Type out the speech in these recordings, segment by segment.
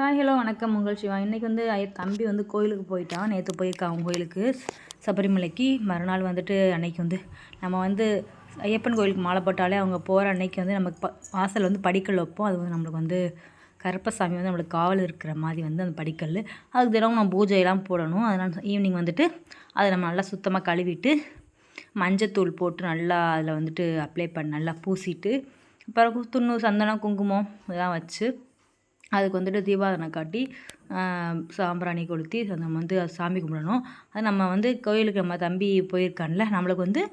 Hi hello வணக்கம். உங்கள் சிவா. இன்றைக்கி வந்து தம்பி வந்து கோயிலுக்கு போயிட்டான் நேற்று போயிருக்கான் அவன் கோயிலுக்கு. சபரிமலைக்கு. மறுநாள் வந்துட்டு அன்னைக்கு வந்து நம்ம வந்து ஐயப்பன் கோயிலுக்கு மாலை போட்டாலே அவங்க போகிற அன்னைக்கு வந்து நமக்கு ப வாசல் வந்து படிக்கல் வைப்போம். அது வந்து நம்மளுக்கு வந்து கருப்பசாமி வந்து நம்மளுக்கு காவல் இருக்கிற மாதிரி வந்து அந்த படிக்கல். அதுக்கு தினமும் நம்ம பூஜையெல்லாம் போடணும். அதனால் ஈவினிங் வந்துட்டு அதை நம்ம நல்லா சுத்தமாக கழுவிட்டு மஞ்சத்தூள் போட்டு நல்லா அதில் வந்துட்டு அப்ளை பண்ணி நல்லா பூசிட்டு பிறகு துண்ணு சந்தனம் குங்குமம் இதெல்லாம் வச்சு அதுக்கு வந்துட்டு தீபாவளி காட்டி சாம்பிராணி கொளுத்தி நம்ம வந்து சாமி கும்பிடணும். அது நம்ம வந்து கோயிலுக்கு நம்ம தம்பி போயிருக்கான்ல நம்மளுக்கு வந்து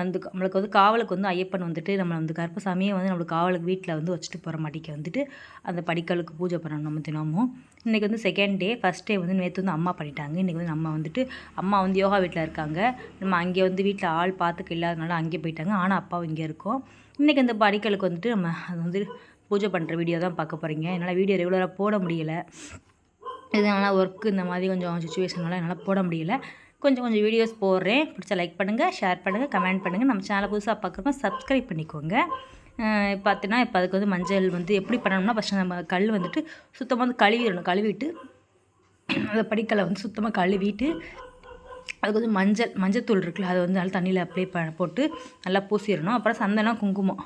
வந்து நம்மளுக்கு வந்து காவலுக்கு வந்து ஐயப்பன் வந்துட்டு நம்மளை வந்து கருப்பசாமியே வந்து நம்மளுக்கு காவலுக்கு வீட்டில் வந்து வச்சுட்டு போகிற மாட்டிக்கு வந்துட்டு அந்த படிக்கலுக்கு பூஜை பண்ணணும் நம்ம தினமும். இன்றைக்கி வந்து செகண்ட் டே ஃபஸ்ட் டே வந்து நேற்று வந்து அம்மா பண்ணிட்டாங்க. இன்றைக்கி வந்து நம்ம வந்துட்டு அம்மா வந்து யோகா வீட்டில் இருக்காங்க. நம்ம அங்கே வந்து வீட்டில் ஆள் பார்த்துக்க இல்லாதனால அங்கே போயிட்டாங்க. ஆனால் அப்பாவும் இங்கே இருக்கோம். இன்றைக்கி அந்த படிக்கலுக்கு வந்துட்டு நம்ம அது வந்து பூஜை பண்ணுற வீடியோ தான் பார்க்க போகிறீங்க என்னால் வீடியோ ரெகுலராக போட முடியல. இதனால் ஒர்க்கு இந்த மாதிரி கொஞ்சம் சுச்சுவேஷனால என்னால் போட முடியல. கொஞ்சம் கொஞ்சம் வீடியோஸ் போடுறேன். பிடிச்ச லைக் பண்ணுங்கள் ஷேர் பண்ணுங்கள் கமெண்ட் பண்ணுங்கள் நம்ம சேனலை புதுசாக பார்க்குறப்ப சப்ஸ்கிரைப் பண்ணிக்கோங்க. பார்த்தீங்கன்னா இப்போ அதுக்கு வந்து மஞ்சள் வந்து எப்படி பண்ணணும்னா ஃபஸ்ட்டு நம்ம கல் வந்துட்டு சுத்தமாக வந்து கழுவிடணும். கழுவிட்டு அந்த படிக்கலை வந்து சுத்தமாக கழுவிட்டு அதுக்கு வந்து மஞ்சள் மஞ்சத்தூள் இருக்குல்ல அதை வந்து நல்லா தண்ணியில் அப்ளை ப போட்டு நல்லா பூசிடணும். அப்புறம் சந்தனம் குங்குமம்.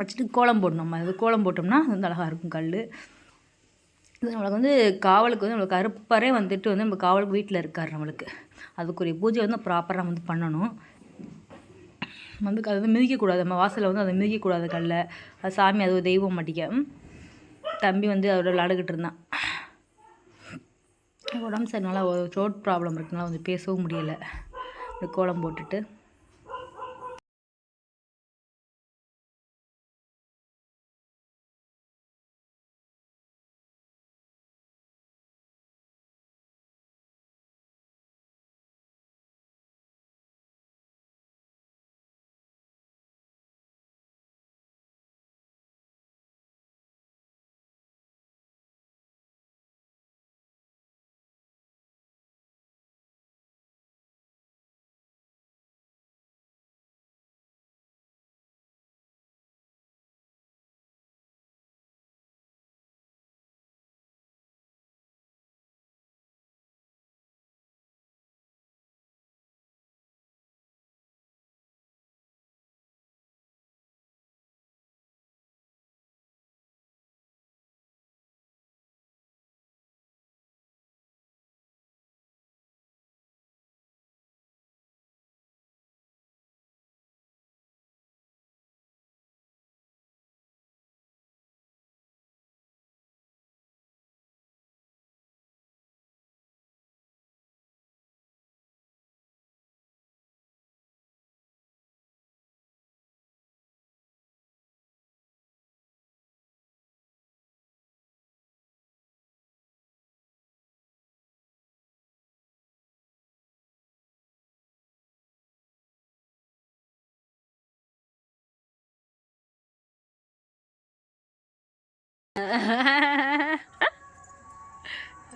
வச்சுட்டு கோலம் போடணும். நம்ம அது கோலம் போட்டோம்னா அது வந்து அழகாக இருக்கும் கல் இது நம்மளுக்கு வந்து காவலுக்கு வந்து நம்மளுக்கு கருப்பரே வந்துட்டு வந்து நம்ம காவலுக்கு வீட்டில் இருக்கார் நம்மளுக்கு. அதுக்குரிய பூஜை வந்து ப்ராப்பராக வந்து பண்ணணும். வந்து அது வந்து மிதிக்கக்கூடாது நம்ம வாசலில் வந்து அதை மிதிக்கக்கூடாது கல்ல. அது சாமி அது ஒரு தெய்வம் மாட்டிக்க. தம்பி வந்து அதோட விளாடுக்கிட்டு இருந்தான். உடம்பு சரினால ஒரு ரோட் ப்ராப்ளம் இருக்குனால வந்து பேசவும் முடியலை. இந்த கோலம் போட்டுட்டு.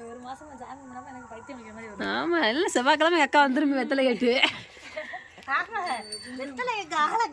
ஒரு மாசமா ஜாமி பண்ணாம எனக்கு பைத்தியம் பிடிக்கிற மாதிரி வருது ஆமாம் இல்லை செவ்வாய்க்கிழமை அக்கா வந்துருமே வெத்தலை கேட்டு. வெத்தலை ஆளை